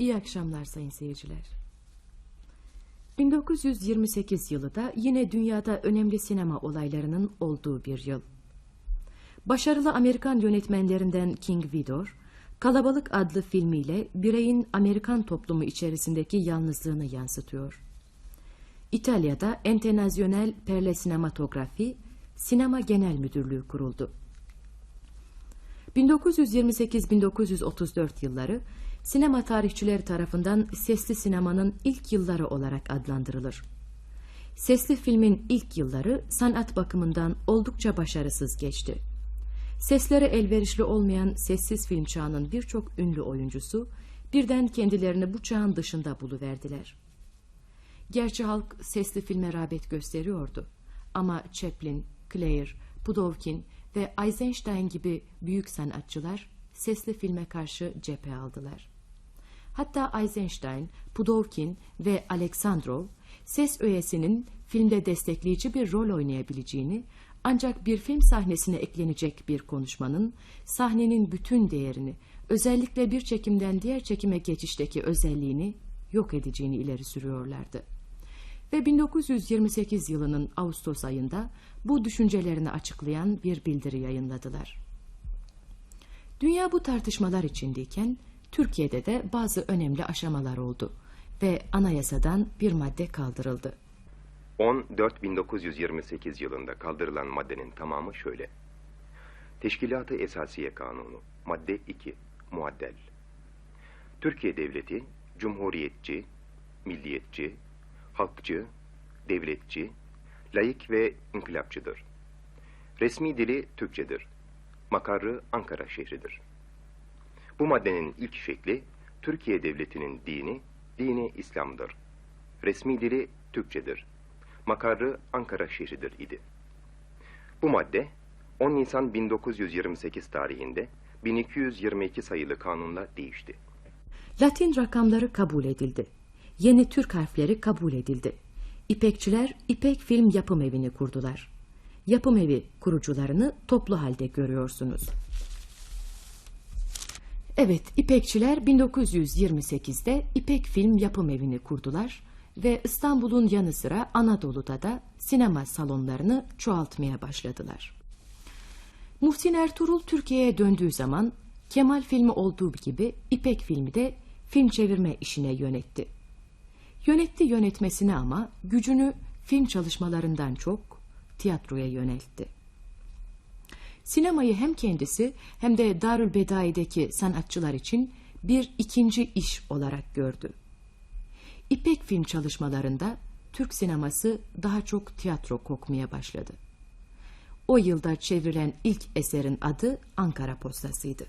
İyi akşamlar sayın seyirciler. 1928 yılı da yine dünyada önemli sinema olaylarının olduğu bir yıl. Başarılı Amerikan yönetmenlerinden King Vidor, Kalabalık adlı filmiyle bireyin Amerikan toplumu içerisindeki yalnızlığını yansıtıyor. İtalya'da Internazionel per la Cinematografi Sinema Genel Müdürlüğü kuruldu. 1928-1934 yılları sinema tarihçileri tarafından sesli sinemanın ilk yılları olarak adlandırılır. Sesli filmin ilk yılları sanat bakımından oldukça başarısız geçti. Sesleri elverişli olmayan sessiz film çağının birçok ünlü oyuncusu birden kendilerini bu çağın dışında buluverdiler. Gerçi halk sesli filme rağbet gösteriyordu. Ama Chaplin, Clare, Pudovkin ve Eisenstein gibi büyük sanatçılar sesli filme karşı cephe aldılar. Hatta Eisenstein, Pudovkin ve Alexandrov ses öğesinin filmde destekleyici bir rol oynayabileceğini ancak bir film sahnesine eklenecek bir konuşmanın sahnenin bütün değerini özellikle bir çekimden diğer çekime geçişteki özelliğini yok edeceğini ileri sürüyorlardı. Ve 1928 yılının Ağustos ayında bu düşüncelerini açıklayan bir bildiri yayınladılar. Dünya bu tartışmalar içindeyken Türkiye'de de bazı önemli aşamalar oldu ve anayasadan bir madde kaldırıldı. 10.4.1928 yılında kaldırılan maddenin tamamı şöyle. Teşkilat-ı Esasiye Kanunu, madde 2, muaddel. Türkiye Devleti, cumhuriyetçi, milliyetçi, halkçı, devletçi, layık ve inkılapçıdır. Resmi dili Türkçedir. Makarrı Ankara şehridir. Bu maddenin ilk şekli, Türkiye Devleti'nin dini, dini İslam'dır. Resmi dili Türkçedir. Makarrı Ankara şehridir idi. Bu madde 10 Nisan 1928 tarihinde 1222 sayılı kanunla değişti. Latin rakamları kabul edildi. Yeni Türk harfleri kabul edildi. İpekçiler İpek Film Yapım Evi'ni kurdular. Yapım Evi kurucularını toplu halde görüyorsunuz. Evet, İpekçiler 1928'de İpek Film Yapım Evi'ni kurdular ve İstanbul'un yanı sıra Anadolu'da da sinema salonlarını çoğaltmaya başladılar. Muhsin Ertuğrul Türkiye'ye döndüğü zaman Kemal filmi olduğu gibi İpek filmi de film çevirme işine yönetti. Yönetti yönetmesine ama gücünü film çalışmalarından çok tiyatroya yöneltti. Sinemayı hem kendisi hem de Darül Bedai'deki sanatçılar için bir ikinci iş olarak gördü. İpek film çalışmalarında Türk sineması daha çok tiyatro kokmaya başladı. O yılda çevrilen ilk eserin adı Ankara Postası'ydı.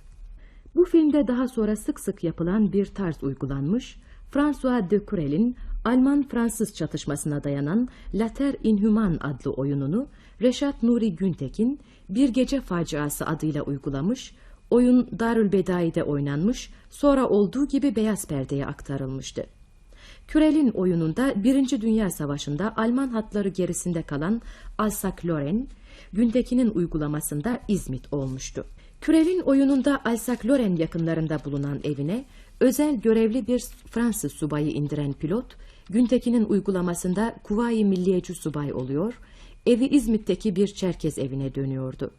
Bu filmde daha sonra sık sık yapılan bir tarz uygulanmış, François de Curel'in Alman-Fransız çatışmasına dayanan Later Inhuman adlı oyununu Reşat Nuri Güntekin Bir Gece Faciası adıyla uygulamış, oyun Darülbedai'de oynanmış, sonra olduğu gibi beyaz perdeye aktarılmıştı. Kürel'in oyununda Birinci Dünya Savaşı'nda Alman hatları gerisinde kalan Alsace-Lorraine, Güntekin'in uygulamasında İzmit olmuştu. Kürel'in oyununda Alsace-Lorraine yakınlarında bulunan evine özel görevli bir Fransız subayı indiren pilot, Güntekin'in uygulamasında Kuvayi Milliyeci subay oluyor, evi İzmit'teki bir Çerkez evine dönüyordu.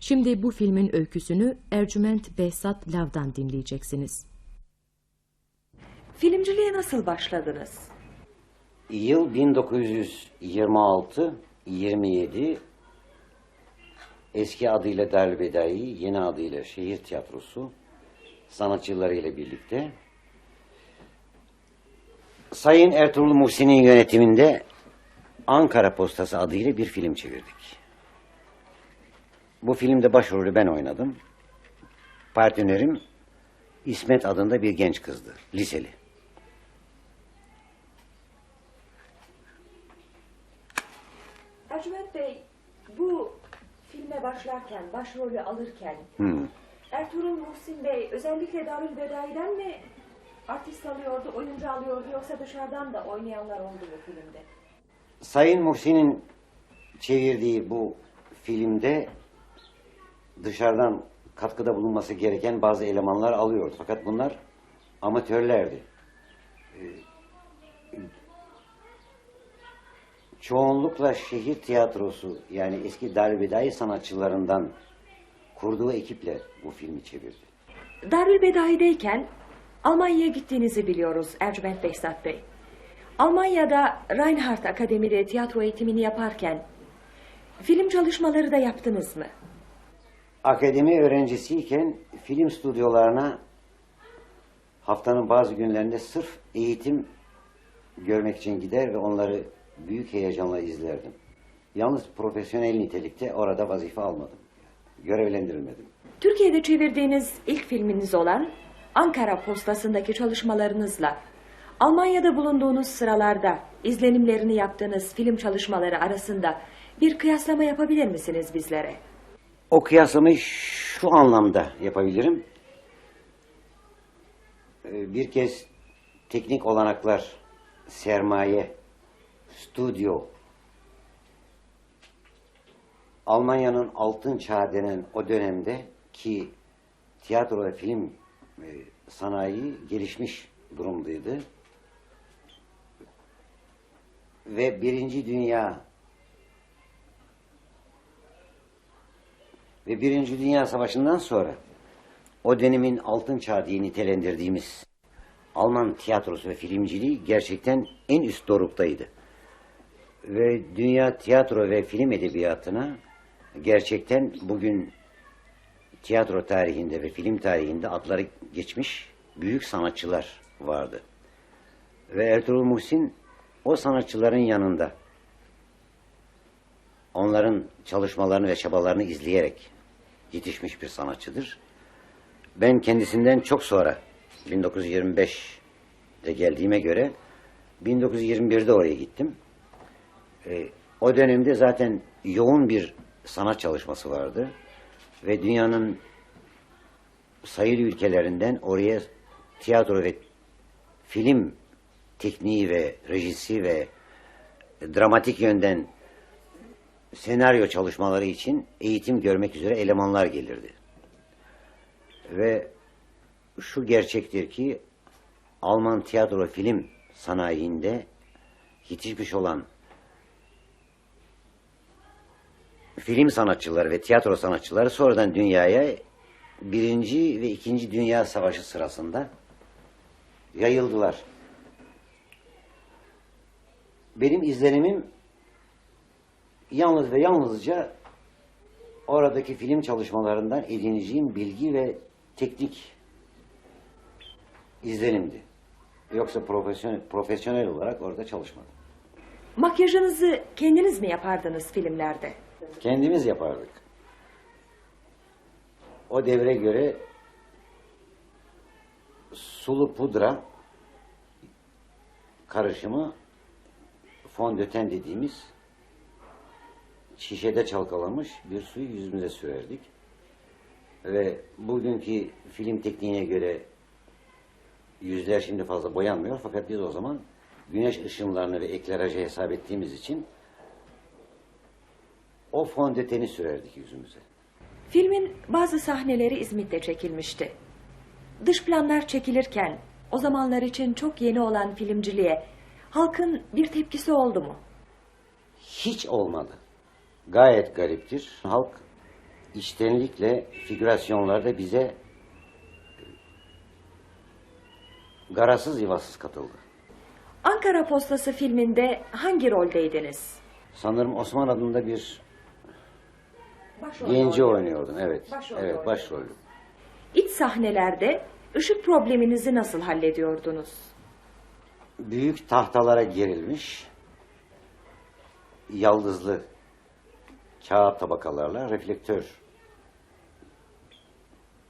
Şimdi bu filmin öyküsünü Ercüment Behzat Lav'dan dinleyeceksiniz. Filmciliğe nasıl başladınız? Yıl 1926-27 eski adıyla Derbedai, yeni adıyla Şehir Tiyatrosu sanatçılarıyla birlikte Sayın Ertuğrul Muhsin'in yönetiminde Ankara Postası adıyla bir film çevirdik. Bu filmde başrolü ben oynadım. Partnerim İsmet adında bir genç kızdı, liseli. Ercüment Bey, bu filme başlarken, başrolü alırken Hmm. Ertuğrul Muhsin Bey özellikle Darül Bedai'den mi artist alıyordu, oyuncu alıyordu yoksa dışarıdan da oynayanlar oldu bu filmde? Sayın Muhsin'in çevirdiği bu filmde dışarıdan katkıda bulunması gereken bazı elemanlar alıyordu. Fakat bunlar amatörlerdi. çoğunlukla şehir tiyatrosu yani eski darbedai sanatçılarından kurduğu ekiple bu filmi çevirdi. Darülbedai'deyken Almanya'ya gittiğinizi biliyoruz Ercüment Behzat Bey. Almanya'da Reinhardt Akademi'de tiyatro eğitimini yaparken film çalışmaları da yaptınız mı? Akademi öğrencisiyken film stüdyolarına haftanın bazı günlerinde sırf eğitim görmek için gider ve onları büyük heyecanla izlerdim. Yalnız profesyonel nitelikte orada vazife almadım. Görevlendirilmedim. Türkiye'de çevirdiğiniz ilk filminiz olan Ankara Postası'ndaki çalışmalarınızla Almanya'da bulunduğunuz sıralarda izlenimlerini yaptığınız film çalışmaları arasında bir kıyaslama yapabilir misiniz bizlere? O kıyaslamayı şu anlamda yapabilirim. Ee, Bir kez teknik olanaklar, sermaye, stüdyo, Almanya'nın altın çağı denen o dönemde ki tiyatro ve film e, sanayi gelişmiş durumdaydı. Ve Birinci Dünya Ve Birinci Dünya Savaşı'ndan sonra o dönemin altın çağı diye nitelendirdiğimiz Alman tiyatrosu ve filmciliği gerçekten en üst doruktaydı. Ve dünya tiyatro ve film edebiyatına gerçekten bugün tiyatro tarihinde ve film tarihinde adları geçmiş büyük sanatçılar vardı. Ve Ertuğrul Muhsin o sanatçıların yanında onların çalışmalarını ve çabalarını izleyerek yetişmiş bir sanatçıdır. Ben kendisinden çok sonra 1925'de geldiğime göre 1921'de oraya gittim. Ee, o dönemde zaten yoğun bir sanat çalışması vardı ve dünyanın sayılı ülkelerinden oraya tiyatro ve film tekniği ve rejisi ve dramatik yönden senaryo çalışmaları için eğitim görmek üzere elemanlar gelirdi. Ve şu gerçektir ki Alman tiyatro film sanayinde yetişmiş olan film sanatçıları ve tiyatro sanatçıları sonradan dünyaya birinci ve ikinci dünya savaşı sırasında yayıldılar. Benim izlenimim yalnız ve yalnızca oradaki film çalışmalarından edineceğim bilgi ve teknik izlenimdi. Yoksa profesyonel, profesyonel olarak orada çalışmadım. Makyajınızı kendiniz mi yapardınız filmlerde? Kendimiz yapardık. O devre göre sulu pudra karışımı fondöten dediğimiz şişede çalkalamış bir suyu yüzümüze sürerdik. Ve bugünkü film tekniğine göre yüzler şimdi fazla boyanmıyor fakat biz o zaman güneş ışınlarını ve eklerajı hesap ettiğimiz için o fondöteni sürerdik yüzümüze. Filmin bazı sahneleri İzmit'te çekilmişti. Dış planlar çekilirken o zamanlar için çok yeni olan filmciliğe halkın bir tepkisi oldu mu? Hiç olmadı. Gayet gariptir. Halk içtenlikle figürasyonlarda bize garasız yuvasız katıldı. Ankara Postası filminde hangi roldeydiniz? Sanırım Osman adında bir Başrol genci oynuyordum. Evet. Başrol evet, başrolü. İç sahnelerde ışık probleminizi nasıl hallediyordunuz? Büyük tahtalara gerilmiş yaldızlı kağıt tabakalarla reflektör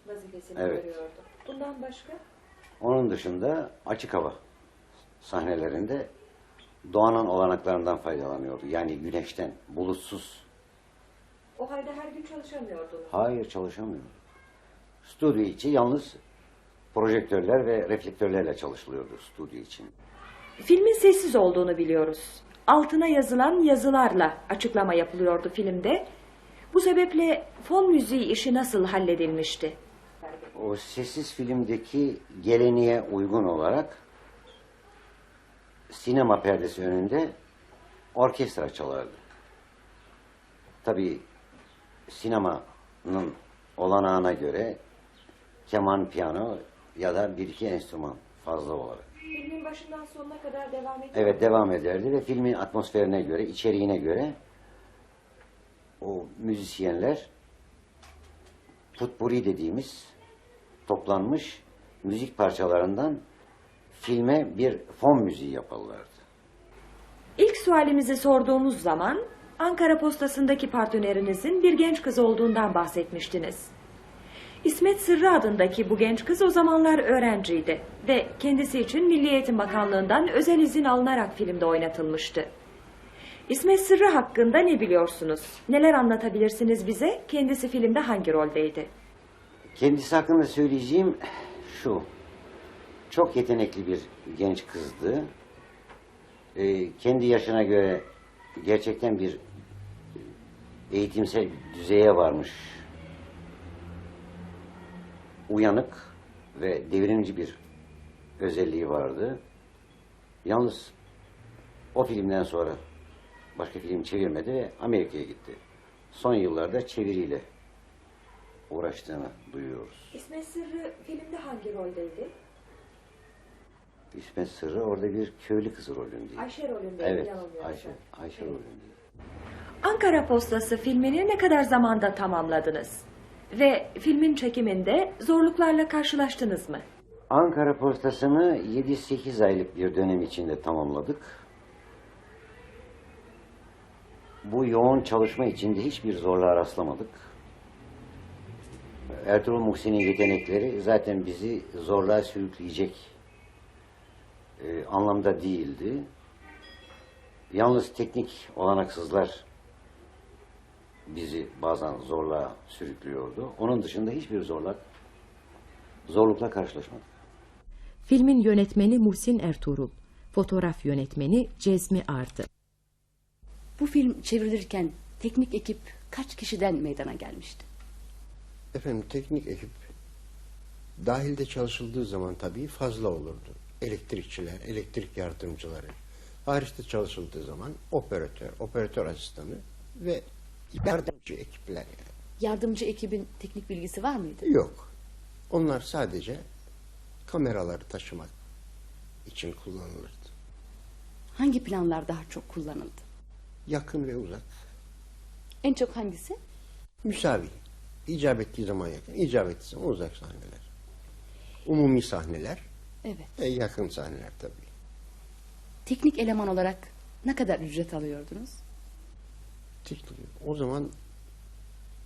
Vazifesini Evet. görüyordu. Bundan başka? Onun dışında açık hava sahnelerinde doğanın olanaklarından faydalanıyordu. Yani güneşten, bulutsuz. O halde her gün çalışamıyordunuz. Hayır çalışamıyor. Stüdyo içi yalnız projektörler ve reflektörlerle çalışılıyordu stüdyo için. Filmin sessiz olduğunu biliyoruz. Altına yazılan yazılarla açıklama yapılıyordu filmde. Bu sebeple fon müziği işi nasıl halledilmişti? O sessiz filmdeki geleneğe uygun olarak sinema perdesi önünde orkestra çalardı. Tabii sinemanın olanağına göre keman, piyano ya da bir iki enstrüman fazla olarak. Başından sonuna kadar devam ediyor. Evet devam ederdi ve filmin atmosferine göre, içeriğine göre o müzisyenler tutburi dediğimiz toplanmış müzik parçalarından filme bir fon müziği yaparlardı. İlk sualimizi sorduğumuz zaman Ankara postasındaki partnerinizin bir genç kız olduğundan bahsetmiştiniz. İsmet Sırrı adındaki bu genç kız o zamanlar öğrenciydi ve kendisi için Milli Eğitim Bakanlığı'ndan özel izin alınarak filmde oynatılmıştı. İsmet Sırrı hakkında ne biliyorsunuz? Neler anlatabilirsiniz bize? Kendisi filmde hangi roldeydi? Kendisi hakkında söyleyeceğim şu. Çok yetenekli bir genç kızdı. Ee, kendi yaşına göre gerçekten bir eğitimsel düzeye varmış. Uyanık ve devrimci bir özelliği vardı. Yalnız o filmden sonra başka film çevirmedi ve Amerika'ya gitti. Son yıllarda çeviriyle uğraştığını duyuyoruz. İsmet Sırrı filmde hangi roldeydi? İsmet Sırrı orada bir köylü kızı rolündeydi. Ayşe rolündeydi, Evet, yanılmıyorsam. Ayşe, Ayşe rolündeydi. Ankara Postası filmini ne kadar zamanda tamamladınız? Ve filmin çekiminde zorluklarla karşılaştınız mı? Ankara postasını 7-8 aylık bir dönem içinde tamamladık. Bu yoğun çalışma içinde hiçbir zorluğa rastlamadık. Ertuğrul Muhsin'in yetenekleri zaten bizi zorluğa sürükleyecek e, anlamda değildi. Yalnız teknik olanaksızlar bizi bazen zorluğa sürüklüyordu. Onun dışında hiçbir zorluk zorlukla karşılaşmadık. Filmin yönetmeni Muhsin Ertuğrul, fotoğraf yönetmeni Cezmi Ardı. Bu film çevrilirken teknik ekip kaç kişiden meydana gelmişti? Efendim teknik ekip dahilde çalışıldığı zaman tabii fazla olurdu. Elektrikçiler, elektrik yardımcıları. Hariçte çalışıldığı zaman operatör, operatör asistanı ve yardımcı ekipler yani. Yardımcı ekibin teknik bilgisi var mıydı? Yok. Onlar sadece kameraları taşımak için kullanılırdı. Hangi planlar daha çok kullanıldı? Yakın ve uzak. En çok hangisi? Müsavi. İcap ettiği zaman yakın, icap ettiği zaman uzak sahneler. Umumi sahneler Evet. ve yakın sahneler tabii. Teknik eleman olarak ne kadar ücret alıyordunuz? Teknik. O zaman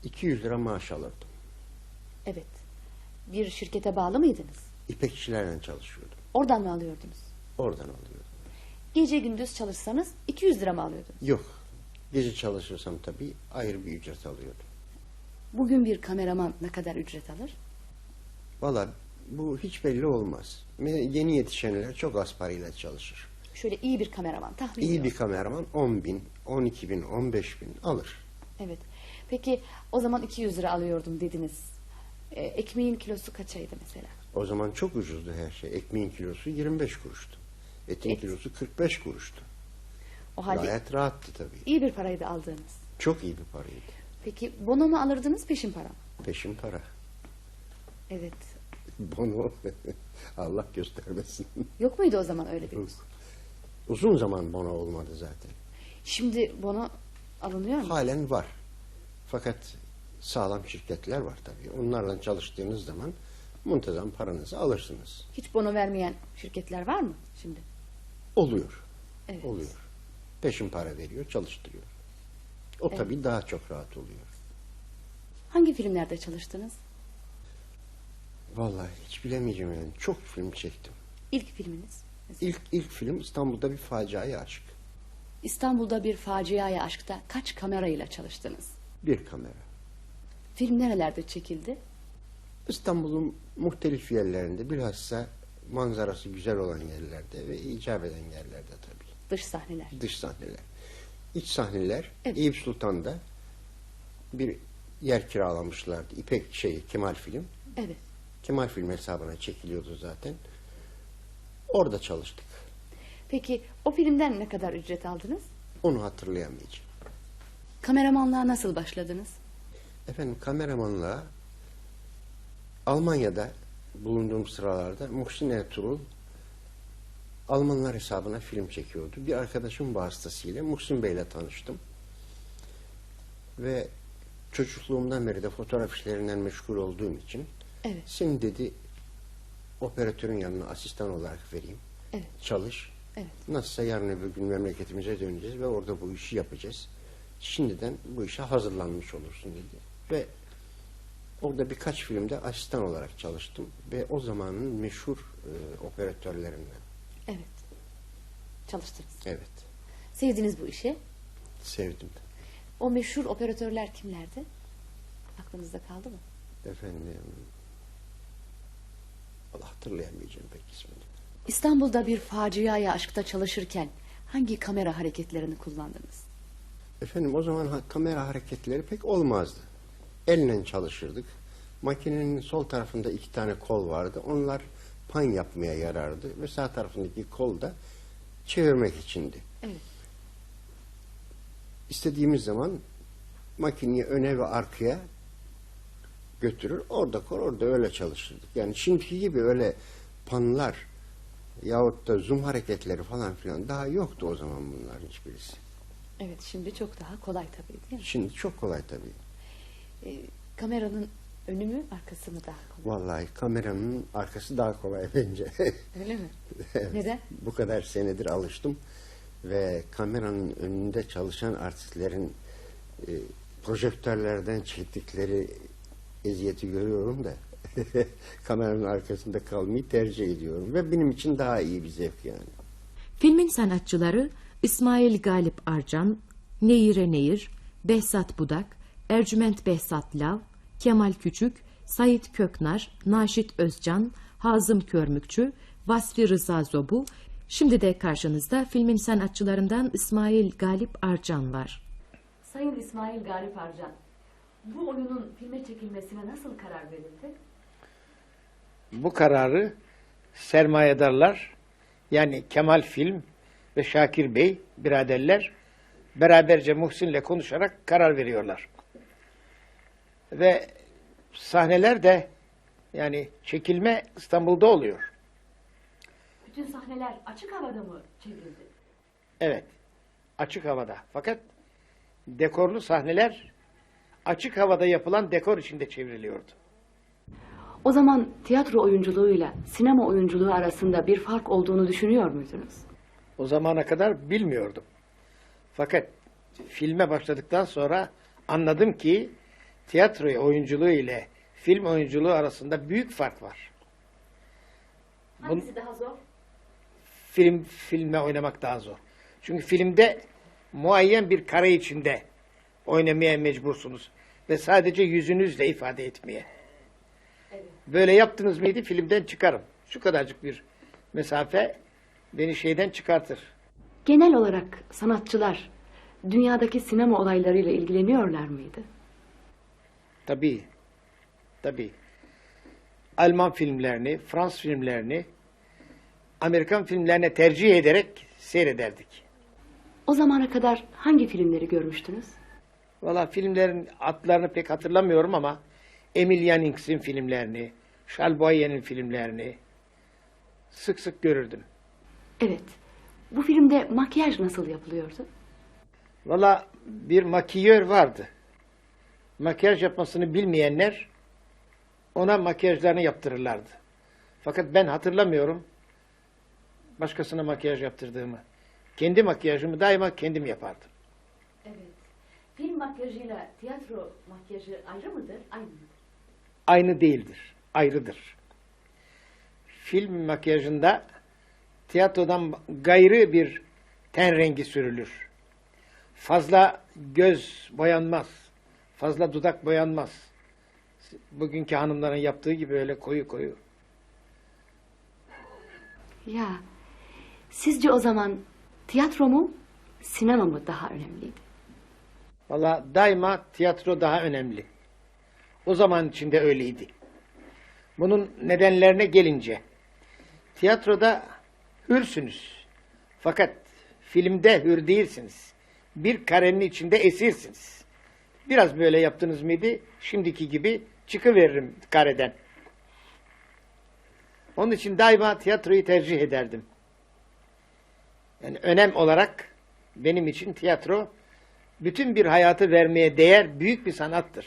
200 lira maaş alırdım. Evet. Bir şirkete bağlı mıydınız? İpekçilerle çalışıyordum. Oradan mı alıyordunuz? Oradan alıyordum. Gece gündüz çalışsanız 200 lira mı alıyordunuz? Yok. Gece çalışırsam tabii ayrı bir ücret alıyordum. Bugün bir kameraman ne kadar ücret alır? Valla bu hiç belli olmaz. Yeni yetişenler çok az parayla çalışır. Şöyle iyi bir kameraman tahmin İyi bir kameraman 10 bin, 12 bin, 15 bin alır. Evet. Peki o zaman 200 lira alıyordum dediniz. Ee, ekmeğin kilosu kaçaydı mesela? O zaman çok ucuzdu her şey. Ekmeğin kilosu 25 kuruştu. Etin Et. kilosu 45 kuruştu. O halde Gayet rahattı tabii. iyi bir paraydı aldığınız. Çok iyi bir paraydı. Peki bono mu alırdınız peşin para mı? Peşin para. Evet. Bunu Allah göstermesin. Yok muydu o zaman öyle bir? Yok. Uzun zaman bono olmadı zaten. Şimdi bono alınıyor mu? Halen var. Fakat sağlam şirketler var tabii. Onlarla çalıştığınız zaman muntazam paranızı alırsınız. Hiç bono vermeyen şirketler var mı şimdi? Oluyor. Evet. Oluyor. Peşin para veriyor, çalıştırıyor. O tabii daha çok rahat oluyor. Hangi filmlerde çalıştınız? Vallahi hiç bilemeyeceğim yani. Çok film çektim. İlk filminiz? İlk ilk film İstanbul'da bir faciaya aşık. İstanbul'da bir faciaya aşkta kaç kamerayla çalıştınız? Bir kamera. Film nerelerde çekildi? İstanbul'un muhtelif yerlerinde bilhassa manzarası güzel olan yerlerde ve icap eden yerlerde tabii. Dış sahneler. Dış sahneler. İç sahneler Evet. Eyüp Sultan'da bir yer kiralamışlardı. İpek şey Kemal Film. Evet. Kemal Film hesabına çekiliyordu zaten. Orada çalıştık. Peki o filmden ne kadar ücret aldınız? Onu hatırlayamayacağım. Kameramanlığa nasıl başladınız? Efendim kameramanlığa Almanya'da bulunduğum sıralarda Muhsin Ertuğrul Almanlar hesabına film çekiyordu. Bir arkadaşım vasıtasıyla Muhsin Bey'le tanıştım. Ve çocukluğumdan beri de fotoğraf işlerinden meşgul olduğum için Evet. seni dedi operatörün yanına asistan olarak vereyim. Evet. Çalış. Evet. Nasılsa yarın öbür gün memleketimize döneceğiz ve orada bu işi yapacağız. Şimdiden bu işe hazırlanmış olursun dedi. Ve orada birkaç filmde asistan olarak çalıştım. Ve o zamanın meşhur e, operatörlerinden. Evet. Çalıştınız. Evet. Sevdiniz bu işi. Sevdim. O meşhur operatörler kimlerdi? Aklınızda kaldı mı? Efendim Hatırlayamayacağım pek ismini. İstanbul'da bir faciaya aşkta çalışırken hangi kamera hareketlerini kullandınız? Efendim o zaman ha- kamera hareketleri pek olmazdı. Elle çalışırdık. Makinenin sol tarafında iki tane kol vardı. Onlar pan yapmaya yarardı. Ve sağ tarafındaki kol da çevirmek içindi. Evet. İstediğimiz zaman makineyi öne ve arkaya götürür. Orada kor, orada öyle çalışırdık. Yani şimdiki gibi öyle panlar yahut da zoom hareketleri falan filan daha yoktu o zaman bunların hiçbirisi. Evet şimdi çok daha kolay tabii değil mi? Şimdi çok kolay tabii. Ee, kameranın önü mü arkası mı daha kolay? Vallahi kameranın arkası daha kolay bence. Öyle mi? Evet. Neden? Bu kadar senedir alıştım ve kameranın önünde çalışan artistlerin e, projektörlerden çektikleri eziyeti görüyorum da kameranın arkasında kalmayı tercih ediyorum ve benim için daha iyi bir zevk yani. Filmin sanatçıları İsmail Galip Arcan, Neyire Neyir, Behzat Budak, Ercüment Behzat Lav, Kemal Küçük, Sait Köknar, Naşit Özcan, Hazım Körmükçü, Vasfi Rıza Zobu, şimdi de karşınızda filmin sanatçılarından İsmail Galip Arcan var. Sayın İsmail Galip Arcan, bu oyunun filme çekilmesine nasıl karar verildi? Bu kararı sermayedarlar yani Kemal Film ve Şakir Bey biraderler beraberce Muhsin'le konuşarak karar veriyorlar. Ve sahneler de yani çekilme İstanbul'da oluyor. Bütün sahneler açık havada mı çevrildi? Evet. Açık havada. Fakat dekorlu sahneler açık havada yapılan dekor içinde çevriliyordu. O zaman tiyatro oyunculuğuyla sinema oyunculuğu arasında bir fark olduğunu düşünüyor muydunuz? O zamana kadar bilmiyordum. Fakat filme başladıktan sonra anladım ki tiyatro oyunculuğu ile film oyunculuğu arasında büyük fark var. Hangisi daha zor? Film filme oynamak daha zor. Çünkü filmde muayyen bir kare içinde oynamaya mecbursunuz ve sadece yüzünüzle ifade etmeye. Böyle yaptınız mıydı filmden çıkarım. Şu kadarcık bir mesafe beni şeyden çıkartır. Genel olarak sanatçılar dünyadaki sinema olaylarıyla ilgileniyorlar mıydı? Tabii. Tabii. Alman filmlerini, Fransız filmlerini Amerikan filmlerine tercih ederek seyrederdik. O zamana kadar hangi filmleri görmüştünüz? Valla filmlerin adlarını pek hatırlamıyorum ama Emil Yannings'in filmlerini, Charles Boyer'in filmlerini sık sık görürdüm. Evet. Bu filmde makyaj nasıl yapılıyordu? Valla bir makiyör vardı. Makyaj yapmasını bilmeyenler ona makyajlarını yaptırırlardı. Fakat ben hatırlamıyorum başkasına makyaj yaptırdığımı. Kendi makyajımı daima kendim yapardım. Evet. Film makyajıyla tiyatro makyajı ayrı mıdır, aynı mıdır? Aynı değildir, ayrıdır. Film makyajında tiyatrodan gayrı bir ten rengi sürülür. Fazla göz boyanmaz, fazla dudak boyanmaz. Bugünkü hanımların yaptığı gibi öyle koyu koyu. Ya, sizce o zaman tiyatro mu, sinema mı daha önemliydi? Valla daima tiyatro daha önemli. O zaman içinde öyleydi. Bunun nedenlerine gelince, tiyatroda hürsünüz. Fakat filmde hür değilsiniz. Bir karenin içinde esirsiniz. Biraz böyle yaptınız mıydı? Şimdiki gibi çıkıveririm kareden. Onun için daima tiyatroyu tercih ederdim. Yani önem olarak benim için tiyatro bütün bir hayatı vermeye değer büyük bir sanattır.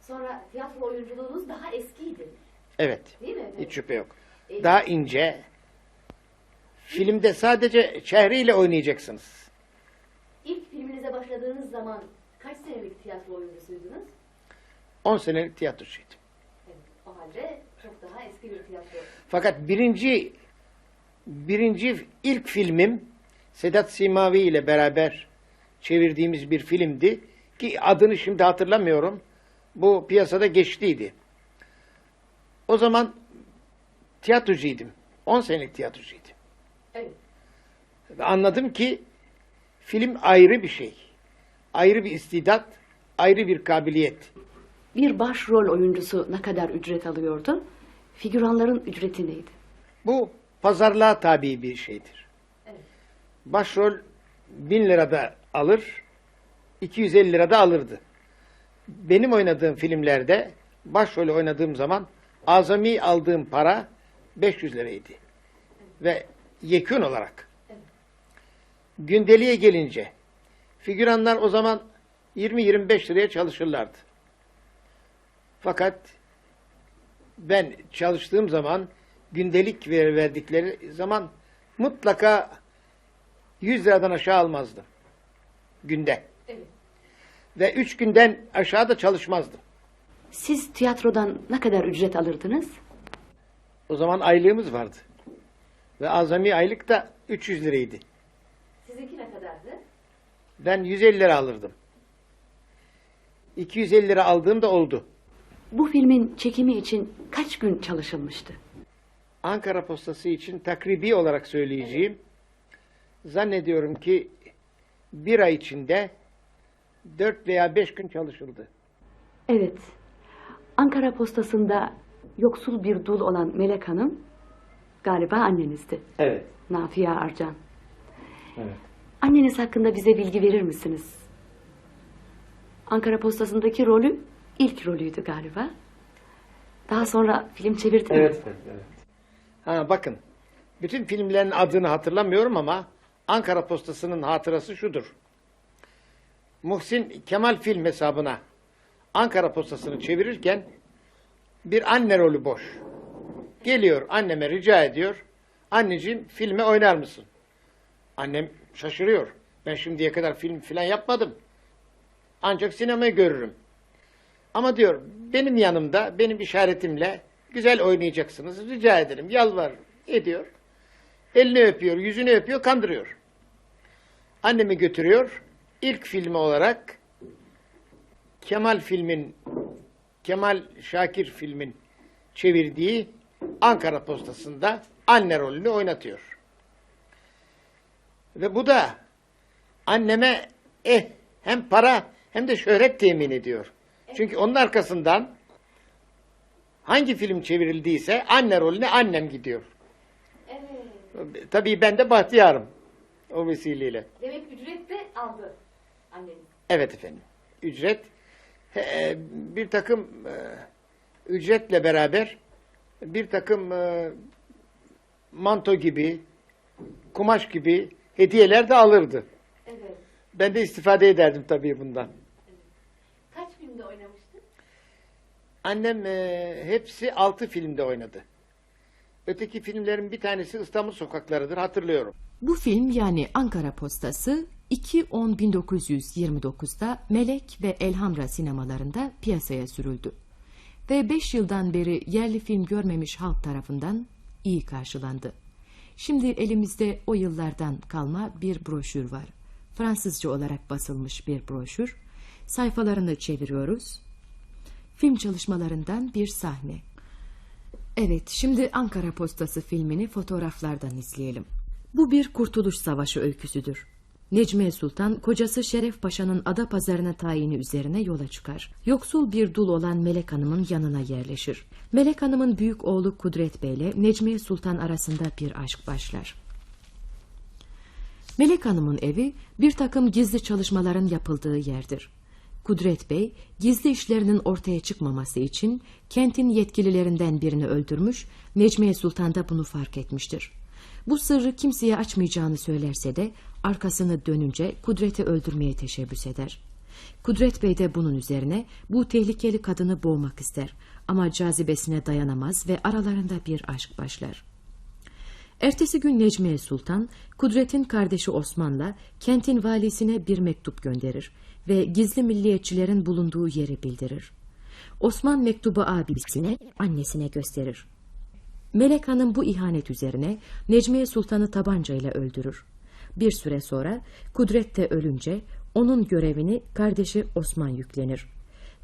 Sonra tiyatro oyunculuğunuz daha eskiydi. Evet. Değil mi? Hiç şüphe yok. Daha ince. Filmde sadece çehreyle oynayacaksınız. İlk filminize başladığınız zaman kaç senelik tiyatro oyuncusuydunuz? 10 senelik tiyatrocuydum. Evet, o halde çok daha eski bir tiyatro. Fakat birinci birinci ilk filmim Sedat Simavi ile beraber çevirdiğimiz bir filmdi ki adını şimdi hatırlamıyorum. Bu piyasada geçtiydi. O zaman tiyatrocuydum. 10 senelik tiyatrocuydum. Evet. Ve anladım ki film ayrı bir şey. Ayrı bir istidat, ayrı bir kabiliyet. Bir başrol oyuncusu ne kadar ücret alıyordu? Figüranların ücreti neydi? Bu pazarlığa tabi bir şeydir. Başrol 1000 lirada alır, 250 lirada alırdı. Benim oynadığım filmlerde başrolü oynadığım zaman azami aldığım para 500 liraydı. Ve yekün olarak. Gündeliğe gelince figüranlar o zaman 20-25 liraya çalışırlardı. Fakat ben çalıştığım zaman gündelik ver- verdikleri zaman mutlaka 100 liradan aşağı almazdım. Günde. Evet. Ve 3 günden aşağı da çalışmazdım. Siz tiyatrodan ne kadar ücret alırdınız? O zaman aylığımız vardı. Ve azami aylık da 300 liraydı. Sizinki ne kadardı? Ben 150 lira alırdım. 250 lira aldığım da oldu. Bu filmin çekimi için kaç gün çalışılmıştı? Ankara postası için takribi olarak söyleyeceğim. Zannediyorum ki bir ay içinde 4 veya 5 gün çalışıldı. Evet. Ankara postasında yoksul bir dul olan Melek Hanım galiba annenizdi. Evet. Nafiye Arcan. Evet. Anneniz hakkında bize bilgi verir misiniz? Ankara postasındaki rolü ilk rolüydü galiba. Daha sonra film çevirdi mi? Evet, evet. Ha bakın. Bütün filmlerin adını hatırlamıyorum ama Ankara Postası'nın hatırası şudur. Muhsin Kemal film hesabına Ankara Postası'nı çevirirken bir anne rolü boş. Geliyor anneme rica ediyor. Anneciğim filme oynar mısın? Annem şaşırıyor. Ben şimdiye kadar film filan yapmadım. Ancak sinemayı görürüm. Ama diyor benim yanımda benim işaretimle güzel oynayacaksınız. Rica ederim yalvar ediyor. Elini öpüyor, yüzünü öpüyor, kandırıyor. Annemi götürüyor. İlk filmi olarak Kemal filmin Kemal Şakir filmin çevirdiği Ankara Postası'nda anne rolünü oynatıyor. Ve bu da anneme eh hem para hem de şöhret temin ediyor. Çünkü onun arkasından hangi film çevirildiyse anne rolüne annem gidiyor. Evet. Tabii ben de bahtiyarım o vesileyle. Demek ücret de aldı anneniz. Evet efendim. Ücret e, bir takım e, ücretle beraber bir takım e, manto gibi, kumaş gibi hediyeler de alırdı. Evet. Ben de istifade ederdim tabii bundan. Kaç filmde oynamıştın? Annem e, hepsi altı filmde oynadı. Öteki filmlerin bir tanesi İstanbul Sokakları'dır hatırlıyorum. Bu film yani Ankara Postası 2-10-1929'da Melek ve Elhamra sinemalarında piyasaya sürüldü. Ve 5 yıldan beri yerli film görmemiş halk tarafından iyi karşılandı. Şimdi elimizde o yıllardan kalma bir broşür var. Fransızca olarak basılmış bir broşür. Sayfalarını çeviriyoruz. Film çalışmalarından bir sahne. Evet, şimdi Ankara Postası filmini fotoğraflardan izleyelim. Bu bir Kurtuluş Savaşı öyküsüdür. Necmiye Sultan kocası Şeref Paşa'nın ada pazarına tayini üzerine yola çıkar. Yoksul bir dul olan Melek Hanım'ın yanına yerleşir. Melek Hanım'ın büyük oğlu Kudret Bey ile Necmiye Sultan arasında bir aşk başlar. Melek Hanım'ın evi bir takım gizli çalışmaların yapıldığı yerdir. Kudret Bey gizli işlerinin ortaya çıkmaması için kentin yetkililerinden birini öldürmüş, Necmiye Sultan da bunu fark etmiştir. Bu sırrı kimseye açmayacağını söylerse de arkasını dönünce Kudret'i öldürmeye teşebbüs eder. Kudret Bey de bunun üzerine bu tehlikeli kadını boğmak ister ama cazibesine dayanamaz ve aralarında bir aşk başlar. Ertesi gün Necmiye Sultan, Kudret'in kardeşi Osman'la kentin valisine bir mektup gönderir ve gizli milliyetçilerin bulunduğu yeri bildirir. Osman mektubu abisine, annesine gösterir. Melek Hanım bu ihanet üzerine Necmiye Sultan'ı tabancayla öldürür. Bir süre sonra Kudret de ölünce onun görevini kardeşi Osman yüklenir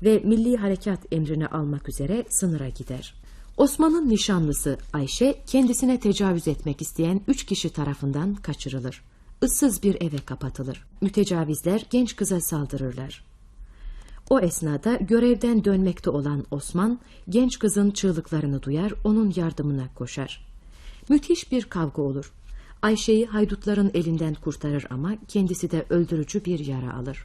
ve milli harekat emrini almak üzere sınıra gider. Osman'ın nişanlısı Ayşe kendisine tecavüz etmek isteyen üç kişi tarafından kaçırılır. Issız bir eve kapatılır. Mütecavizler genç kıza saldırırlar. O esnada görevden dönmekte olan Osman, genç kızın çığlıklarını duyar, onun yardımına koşar. Müthiş bir kavga olur. Ayşe'yi haydutların elinden kurtarır ama kendisi de öldürücü bir yara alır.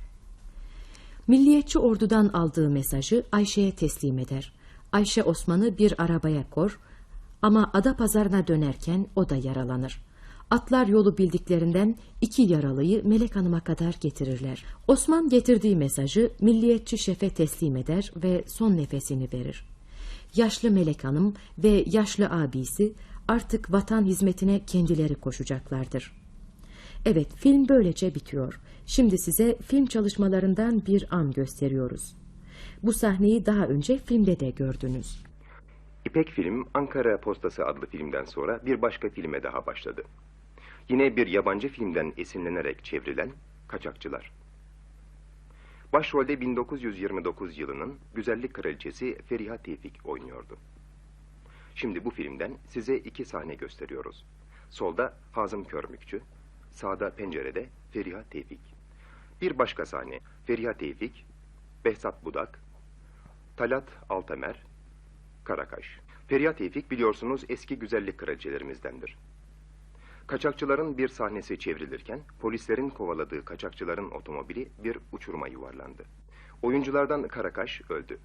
Milliyetçi ordudan aldığı mesajı Ayşe'ye teslim eder. Ayşe Osman'ı bir arabaya kor ama ada pazarına dönerken o da yaralanır. Atlar yolu bildiklerinden iki yaralıyı Melek Hanım'a kadar getirirler. Osman getirdiği mesajı milliyetçi şefe teslim eder ve son nefesini verir. Yaşlı Melek Hanım ve yaşlı abisi artık vatan hizmetine kendileri koşacaklardır. Evet, film böylece bitiyor. Şimdi size film çalışmalarından bir an gösteriyoruz. Bu sahneyi daha önce filmde de gördünüz. İpek Film Ankara Postası adlı filmden sonra bir başka filme daha başladı. Yine bir yabancı filmden esinlenerek çevrilen Kaçakçılar. Başrolde 1929 yılının güzellik kraliçesi Feriha Tevfik oynuyordu. Şimdi bu filmden size iki sahne gösteriyoruz. Solda Hazım Körmükçü, sağda pencerede Feriha Tevfik. Bir başka sahne Feriha Tevfik, Behzat Budak, Talat Altamer, Karakaş. Feriha Tevfik biliyorsunuz eski güzellik kraliçelerimizdendir. Kaçakçıların bir sahnesi çevrilirken polislerin kovaladığı kaçakçıların otomobili bir uçuruma yuvarlandı. Oyunculardan Karakaş öldü.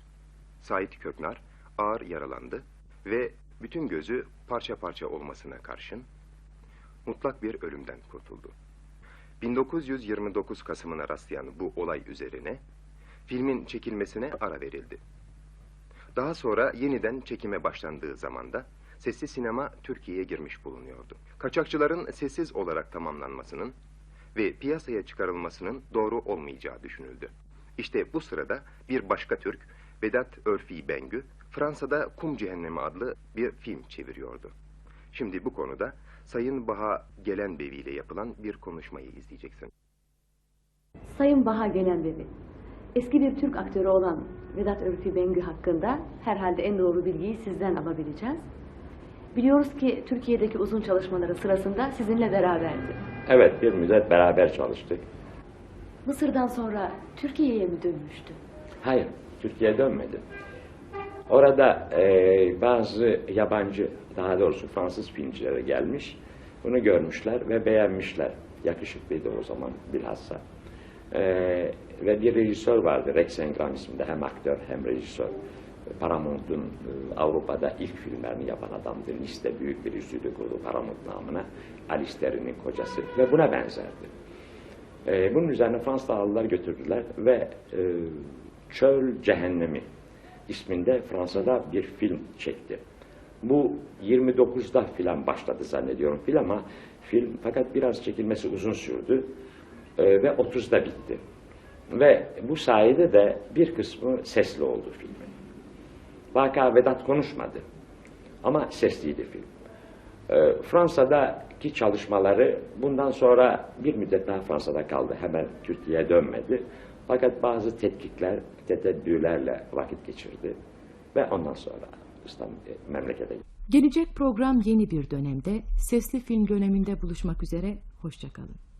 Sait Köknar ağır yaralandı ve bütün gözü parça parça olmasına karşın mutlak bir ölümden kurtuldu. 1929 Kasım'ına rastlayan bu olay üzerine filmin çekilmesine ara verildi. Daha sonra yeniden çekime başlandığı zamanda sesli sinema Türkiye'ye girmiş bulunuyordu. Kaçakçıların sessiz olarak tamamlanmasının ve piyasaya çıkarılmasının doğru olmayacağı düşünüldü. İşte bu sırada bir başka Türk, Vedat Örfi Bengü, Fransa'da Kum Cehennemi adlı bir film çeviriyordu. Şimdi bu konuda Sayın Baha Gelenbevi ile yapılan bir konuşmayı izleyeceksin. Sayın Baha Gelenbevi, eski bir Türk aktörü olan Vedat Örfi Bengü hakkında herhalde en doğru bilgiyi sizden alabileceğiz. Biliyoruz ki Türkiye'deki uzun çalışmaları sırasında sizinle beraberdi. Evet, bir müddet beraber çalıştık. Mısır'dan sonra Türkiye'ye mi dönmüştü? Hayır, Türkiye'ye dönmedi. Orada e, bazı yabancı, daha doğrusu Fransız filmcilere gelmiş. Bunu görmüşler ve beğenmişler. Yakışıklıydı o zaman bilhassa. E, ve bir rejisör vardı, Rex Engram isminde. Hem aktör hem rejisör. Paramount'un e, Avrupa'da ilk filmlerini yapan adamdı. Liste büyük bir stüdyo kurdu Paramount namına. Alister'in kocası ve buna benzerdi. E, bunun üzerine Fransız aldılar götürdüler ve e, Çöl Cehennemi isminde Fransa'da bir film çekti. Bu 29'da filan başladı zannediyorum film ama film fakat biraz çekilmesi uzun sürdü e, ve 30'da bitti. Ve bu sayede de bir kısmı sesli oldu filmin. Vaka Vedat konuşmadı ama sesliydi film. E, Fransa'daki çalışmaları bundan sonra bir müddet daha Fransa'da kaldı. Hemen Türkiye'ye dönmedi. Fakat bazı tetkikler, tetebbürlerle vakit geçirdi ve ondan sonra İstanbul memlekete Gelecek program yeni bir dönemde, sesli film döneminde buluşmak üzere, hoşçakalın.